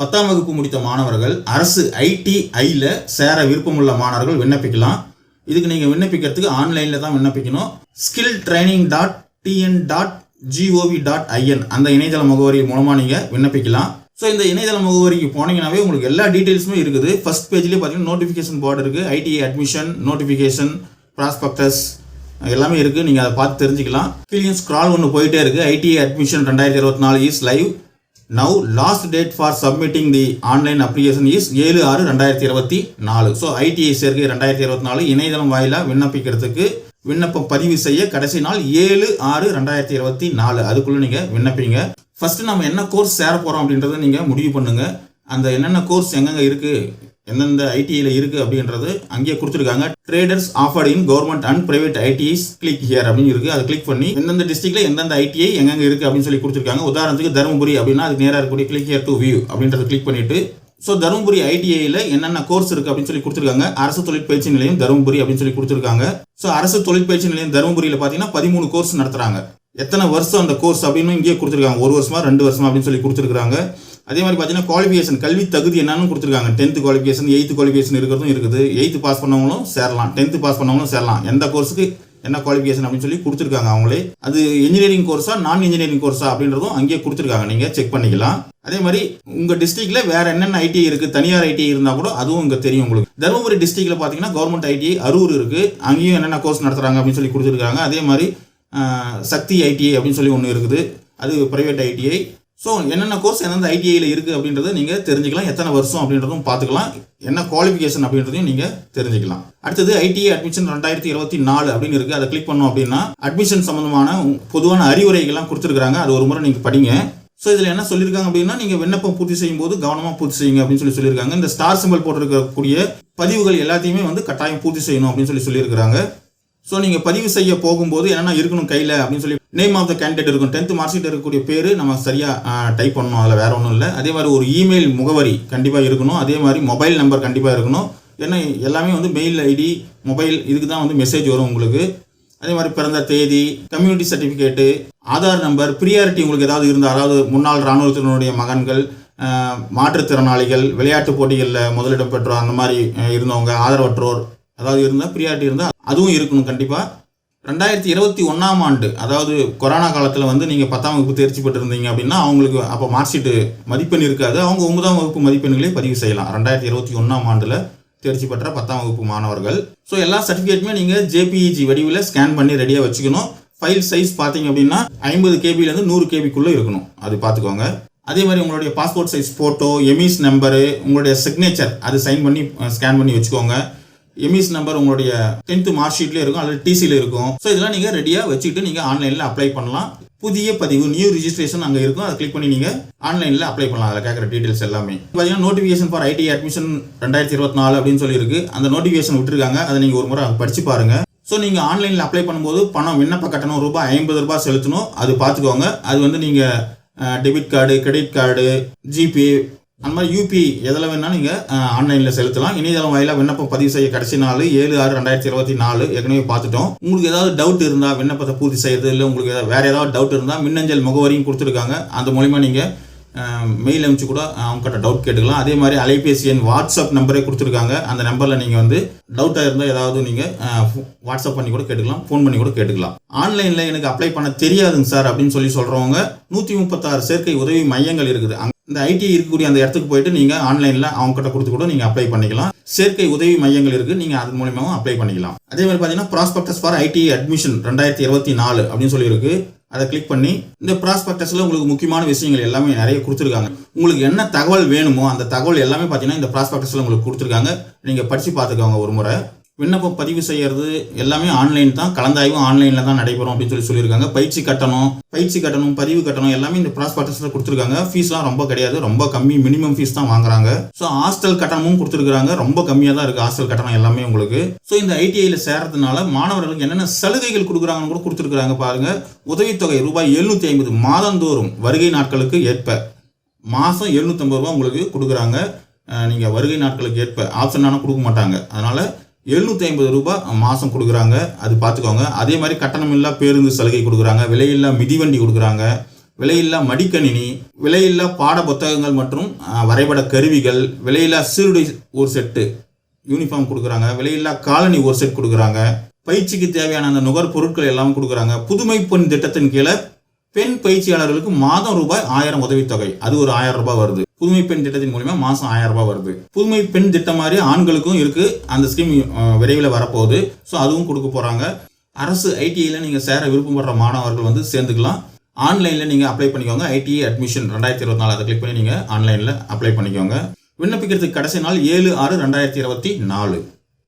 பத்தாம் வகுப்பு முடித்த மாணவர்கள் அரசு ஐடிஐயில் சேர விருப்பமுள்ள மாணவர்கள் விண்ணப்பிக்கலாம். இதுக்கு நீங்கள் விண்ணப்பிக்கிறதுக்கு ஆன்லைனில் தான் விண்ணப்பிக்கணும். Skill training dot TN dot GOV dot IN அந்த இணையதள முகவரி மூலமாக நீங்கள் விண்ணப்பிக்கலாம். ஸோ இந்த இணையதள முகவரிக்கு போனீங்கன்னாவே உங்களுக்கு எல்லா டீட்டெயில்ஸுமே இருக்குது. ஃபஸ்ட் பேஜ்லேயே பார்த்தீங்கன்னா நோட்டிஃபிகேஷன் போர்டு இருக்குது ஐடிஐ அட்மிஷன் நோட்டிஃபிகேஷன் ப்ராஸ்பெக்டஸ் எல்லாமே இருக்குது நீங்கள் அதை பார்த்து தெரிஞ்சுக்கலாம். கீழே ஸ்க்ரால் ஒன்று போயிட்டே இருக்குது ஐடிஐ அட்மிஷன் ரெண்டாயிரத்தி இருபத்தி நாலு is live now last date for submitting the online application is ஏழு ஆறு ரெண்டாயிரத்தி இருபத்தி நாலு. ஸோ ஐடிஐ சேர்க்கை ரெண்டாயிரத்தி இருபத்தி நாலு இணையதளம் வாயிலாக விண்ணப்பிக்கிறதுக்கு விண்ணப்பம் பதிவு செய்ய கடைசி நாள் ஏழு ஆறு ரெண்டாயிரத்தி இருபத்தி நாலு. அதுக்குள்ளே நீங்கள் விண்ணப்பிங்க. ஃபஸ்ட்டு நம்ம என்ன கோர்ஸ் சேர போகிறோம் அப்படின்றத நீங்கள் முடிவு பண்ணுங்கள் அந்த என்னென்ன கோர்ஸ் எங்கெங்கே இருக்குது எந்தெந்த ஐடிஐயில் இருக்குது அப்படின்றது அங்கேயே கொடுத்துருக்காங்க. Traders offer in government and private ITIs click here அப்படின்னு இருக்குது அதை கிளிக் பண்ணி எந்தெந்த டிஸ்ட்ரிக்ட்ல எந்தெந்த ஐடிஐ எங்கெங்கே இருக்குது அப்படின்னு சொல்லி கொடுத்துருக்காங்க. உதாரணத்துக்கு தருமபுரி அப்படின்னா அது நேராக இருக்கக்கூடிய கிளிக் ஹியர் டு வியூ அப்படின்றத கிளிக் பண்ணிட்டு ஸோ தருமபுரி ஐடிஐயில் என்னென்ன கோர்ஸ் இருக்குது அப்படின்னு சொல்லி கொடுத்துருக்காங்க. அரசு தொழிற்பயிற்சி நிலையம் தருமபுரி அப்படின்னு சொல்லி கொடுத்துருக்காங்க. ஸோ அரசு தொழிற்பயிற்சி நிலையம் தருமபுரியில் பார்த்தீங்கன்னா பதிமூணு கோர்ஸ் நடத்துகிறாங்க எத்தனை வருஷம் அந்த கோர்ஸ் அப்படின்னு இங்கேயே கொடுத்துருக்காங்க. ஒரு வருஷமா ரெண்டு வருஷமா அப்படின்னு சொல்லி கொடுத்துருக்காங்க அதே மாதிரி பார்த்தீங்கன்னா குவாலிஃபிகேஷன் கல்வி தகுதி என்னன்னு கொடுத்துருக்காங்க. டென்த்து குவாலிஃபிகேஷன் எயித்து குவாலிஃபிகேஷன் இருக்கிறதும் இருக்குது. எயித்து பாஸ் பண்ணவங்களும் சேரலாம். டென்த்து பாஸ் பண்ணவங்களும் சேரலாம். எந்த கோர்ஸுக்கு என்ன குவாலிஃபிகேஷன் அப்படின்னு சொல்லி கொடுத்துருக்காங்க அவங்களே. அது இன்ஜினியரிங் கோர்ஸா நான் இன்ஜினியரிங் கோர்ஸா அப்படின்றதும் அங்கேயே கொடுத்துருக்காங்க. நீங்கள் செக் பண்ணிக்கலாம். அதே மாதிரி உங்கள் டிஸ்ட்ரிக்டில் வேற என்னென்ன ஐடி இருக்குது தனியார் ஐடி இருந்தால் கூட அதுவும் இங்கே தெரியும் உங்களுக்கு. தருமபுரி டிஸ்ட்ரிக்டில் பார்த்தீங்கன்னா கவர்மெண்ட் ஐடி அரூர் இருக்குது அங்கேயும் என்னென்ன கோர்ஸ் நடத்துகிறாங்க அப்படின்னு சொல்லி கொடுத்துருக்காங்க. அதே மாதிரி சக்தி ஐடிஐ அப்படின்னு சொல்லி ஒன்று இருக்குது. அது பிரைவேட் ஐடிஐ ஸோ என்னென்ன கோர்ஸ் எந்தெந்த ஐடிஐயில் இருக்குது அப்படின்றத நீங்கள் தெரிஞ்சுக்கலாம். எத்தனை வருஷம் அப்படின்றதும் பார்த்துக்கலாம். என்ன குவாலிஃபிகேஷன் அப்படின்றதையும் நீங்கள் தெரிஞ்சுக்கலாம். அடுத்தது ஐடிஐ அட்மிஷன் ரெண்டாயிரத்தி இருபத்தி நாலு அப்படின்னு இருக்குது அதை கிளிக் பண்ணோம் அப்படின்னா அட்மிஷன் சம்மந்தமான பொதுவான அறிவுரைகள்லாம் கொடுத்துருக்காங்க அது ஒரு முறை நீங்கள் படிங்க. ஸோ இதில் என்ன சொல்லியிருக்காங்க அப்படின்னா நீங்கள் விண்ணப்பம் பூர்த்தி செய்யும் போது கவனமாக பூர்த்தி செய்யுங்க அப்படின்னு சொல்லி சொல்லியிருக்காங்க. இந்த ஸ்டார் சிம்பிள் போட்டிருக்கக்கூடிய பதிவுகள் எல்லாத்தையுமே வந்து கட்டாயம் பூர்த்தி செய்யணும் அப்படின்னு சொல்லி சொல்லியிருக்காங்க ஸோ நீங்கள் பதிவு செய்ய போகும்போது என்னென்ன இருக்கணும் கையில் அப்படின்னு சொல்லி நேம் ஆஃப் த கேண்டிடேட் இருக்கும். டென்த் மார்க் ஷீட் இருக்கக்கூடிய பேர் நம்ம சரியாக டைப் பண்ணணும். அதில் வேறு ஒன்றும் இல்லை. அதே மாதிரி ஒரு இமெயில் முகவரி கண்டிப்பாக இருக்கணும். அதே மாதிரி மொபைல் நம்பர் கண்டிப்பாக இருக்கணும். ஏன்னா எல்லாமே வந்து மெயில் ஐடி மொபைல் இதுக்கு தான் வந்து மெசேஜ் வரும் உங்களுக்கு. அதே மாதிரி பிறந்த தேதி community certificate Aadhaar number priority உங்களுக்கு ஏதாவது இருந்தால் அதாவது முன்னாள் இராணுவத்தினுடைய மகன்கள் மாற்றுத்திறனாளிகள் விளையாட்டு போட்டிகளில் முதலிடம் பெற்றோர் அந்த மாதிரி இருந்தவங்க ஆதரவற்றோர் அதாவது இருந்தால் ப்ரியாரிட்டி இருந்தால் அதுவும் இருக்கணும் கண்டிப்பாக ரெண்டாயிரத்தி இருபத்தி ஒன்றாம் ஆண்டு அதாவது கொரோனா காலத்தில் வந்து நீங்கள் பத்தாம் வகுப்பு தேர்ச்சி பெற்றிருந்தீங்க அப்படின்னா அவங்களுக்கு அப்போ மார்க் ஷீட்டு மதிப்பெண் இருக்காது. அவங்க ஒன்பதாம் வகுப்பு மதிப்பெண்களே பதிவு செய்யலாம். ரெண்டாயிரத்தி இருபத்தி ஒன்றாம் ஆண்டில் தேர்ச்சி பெற்ற பத்தாம் வகுப்பு மாணவர்கள். ஸோ எல்லா சர்டிஃபிகேட்டுமே நீங்கள் ஜேபிஇஜி வடிவில் ஸ்கேன் பண்ணி ரெடியாக வச்சுக்கணும். ஃபைல் சைஸ் பார்த்தீங்க அப்படின்னா ஐம்பது கேபிலேருந்து நூறு கேபிக்குள்ளே இருக்கணும். அது பார்த்துக்கோங்க அதே மாதிரி உங்களுடைய passport size photo EMIS number உங்களுடைய சிக்னேச்சர் அது சைன் பண்ணி ஸ்கேன் பண்ணி வச்சுக்கோங்க. எமிஸ் நம்பர் உங்களுடைய டென்த்து மார்க் ஷீட்லேயே இருக்கும் அல்லது டிசியில் இருக்கும். ஸோ இதெல்லாம் நீங்கள் ரெடியாக வச்சுக்கிட்டு நீங்கள் ஆன்லைனில் அப்ளை பண்ணலாம். புதிய பதிவு நியூ ரிஜிஸ்ட்ரேஷன் அங்கே இருக்கும். அதை கிளிக் பண்ணி நீங்கள் ஆன்லைனில் அப்ளை பண்ணலாம். அதில் கேட்குற டீட்டெயில்ஸ் எல்லாமே. பார்த்தீங்கன்னா நோட்டிஃபிகேஷன் ஃபார் ஐடி அட்மிஷன் ரெண்டாயிரத்தி இருபத்தி நாலு அப்படின்னு சொல்லியிருக்கு. அந்த நோட்டிஃபிகேஷன் விட்டுருக்காங்க. அதை நீங்கள் ஒரு முறை படிச்சு பாருங்க. ஸோ நீங்கள் ஆன்லைனில் அப்ளை பண்ணும்போது பணம் விண்ணப்ப கட்டணம் ரூபாய் ஐம்பது ரூபாய் செலுத்தணும். அது பார்த்துக்கோங்க. அது வந்து நீங்கள் debit card credit card GPay அந்த மாதிரி யூபி எதில் வேணாலும் நீங்கள் ஆன்லைனில் செலுத்தலாம். இணையதளம் வாயிலாக விண்ணப்பம் பதிவு செய்ய கடைசி நாள் ஏழு ஆறு ரெண்டாயிரத்தி இருபத்தி நாலு ஏற்கனவே பார்த்துட்டோம். உங்களுக்கு ஏதாவது டவுட் இருந்தால் விண்ணப்பத்தை பூர்த்தி செய்யறது இல்லை உங்களுக்கு ஏதாவது வேறு ஏதாவது டவுட் இருந்தால் மின்னஞ்சல் முகவரியும் கொடுத்துருக்காங்க. அந்த மூலிமா நீங்கள் மெயில் அனுப்பிச்சு கூட அவங்க கிட்ட டவுட் கேட்டுக்கலாம். அதே மாதிரி அலைபேசி எண் வாட்ஸ்அப் நம்பரே கொடுத்துருக்காங்க. அந்த நம்பரில் நீங்கள் வந்து டவுட்டாக இருந்தால் ஏதாவது நீங்கள் வாட்ஸ்அப் பண்ணி கூட கேட்டுக்கலாம் ஃபோன் பண்ணி கூட கேட்டுக்கலாம். ஆன்லைனில் எனக்கு அப்ளை பண்ண தெரியாதுங்க சார் அப்படின்னு சொல்லி சொல்கிறவங்க நூற்றி முப்பத்தாறு சேர்க்கை உதவி மையங்கள் இருக்குது. அங்கே இந்த ஐடி இருக்கக்கூடிய அந்த இடத்துக்கு போயிட்டு நீங்கள் ஆன்லைனில் அவங்க கிட்ட கொடுத்து கூட நீங்கள் அப்ளை பண்ணிக்கலாம். சேர்க்கை உதவி மையங்கள் இருக்குது நீங்கள் அது மூலியமாகவும் அப்ளை பண்ணிக்கலாம். அதே மாதிரி பார்த்தீங்கன்னா ப்ராஸ்பெக்டஸ் ஃபார் ஐடி அட்மிஷன் ரெண்டாயிரத்தி இருபத்தி நாலு அப்படின்னு சொல்லியிருக்கு. அதை கிளிக் பண்ணி இந்த ப்ராஸ்பெக்டஸில் உங்களுக்கு முக்கியமான விஷயங்கள் எல்லாமே நிறைய கொடுத்துருக்காங்க. உங்களுக்கு என்ன தகவல் வேணுமோ அந்த தகவல் எல்லாமே பார்த்தீங்கன்னா இந்த ப்ராஸ்பெக்டஸில் உங்களுக்கு கொடுத்துருக்காங்க. நீங்கள் படித்து பார்த்துக்கோங்க ஒரு முறை. விண்ணப்பம் பதிவு செய்யறது எல்லாமே ஆன்லைன் தான். கலந்தாய்வும் ஆன்லைனில் தான் நடைபெறும் அப்படின்னு சொல்லி சொல்லியிருக்காங்க. பயிற்சி கட்டணம் பயிற்சி கட்டணம் பதிவு கட்டணம் எல்லாமே இந்த ப்ராஸ்பெக்டஸில் கொடுத்துருக்காங்க. ஃபீஸ்லாம் ரொம்ப கிடையாது. ரொம்ப கம்மி மினிமம் ஃபீஸ் தான் வாங்குறாங்க. ஸோ ஹாஸ்டல் கட்டணமும் கொடுத்துருக்காங்க ரொம்ப கம்மியாக தான் இருக்குது ஹாஸ்டல் கட்டணம் எல்லாமே உங்களுக்கு. ஸோ இந்த ஐடிஐயில் சேர்றதுனால மாணவர்களுக்கு என்னென்ன சலுகைகள் கொடுக்குறாங்கன்னு கூட கொடுத்துருக்காங்க பாருங்க. உதவித்தொகை ரூபாய் எழுநூற்றி ஐம்பது மாதந்தோறும் வருகை நாட்களுக்கு ஏற்ப. மாதம் எழுநூற்றம்பது ரூபா உங்களுக்கு கொடுக்குறாங்க. நீங்கள் வருகை நாட்களுக்கு ஏற்ப. ஆப்ஷன் ஆனால் கொடுக்க மாட்டாங்க. அதனால் எழுநூற்றி ஐம்பது ரூபாய் மாதம் கொடுக்குறாங்க. அது பார்த்துக்கோங்க. அதே மாதிரி கட்டணமில்லா பேருந்து சலுகை கொடுக்குறாங்க. விலையில்லா மிதிவண்டி கொடுக்குறாங்க. விலையில்லா மடிக்கணினி விலையில்லா பாட புத்தகங்கள் மற்றும் வரைபட கருவிகள் விலையில்லா சீருடை ஒரு செட்டு யூனிஃபார்ம் கொடுக்குறாங்க. விலையில்லா காலனி ஒரு செட் கொடுக்குறாங்க. பயிற்சிக்கு தேவையான அந்த நுகர்பொருட்கள் எல்லாம் கொடுக்குறாங்க. புதுமை பொன் திட்டத்தின் கீழே பெண் பயிற்சியாளர்களுக்கு மாதம் ரூபாய் ஆயிரம் உதவித்தொகை. அது ஒரு ஆயிரம் ரூபாய் வருது. புதுமை பெண் திட்டத்தின் மூலியமா மாசம் ஆயிரம் ரூபாய் வருது. புதுமை பெண் திட்டம் மாதிரி ஆண்களுக்கும் இருக்கு. அந்த ஸ்கீம் விரைவில் வரப்போகுது. ஸோ அதுவும் கொடுக்க போறாங்க. அரசு ஐடிஐல நீங்க சேர விருப்பப்படுற மாணவர்கள் வந்து சேர்ந்துக்கலாம். ஆன்லைன்ல நீங்க அப்ளை பண்ணிக்கோங்க. ஐடிஐ அட்மிஷன் ரெண்டாயிரத்தி இருபத்தி நாலு அதை கிளிக் பண்ணி நீங்க ஆன்லைன்ல அப்ளை பண்ணிக்கோங்க. விண்ணப்பிக்கிறதுக்கு கடைசி நாள் ஏழு ஆறு ரெண்டாயிரத்தி இருபத்தி நாலு.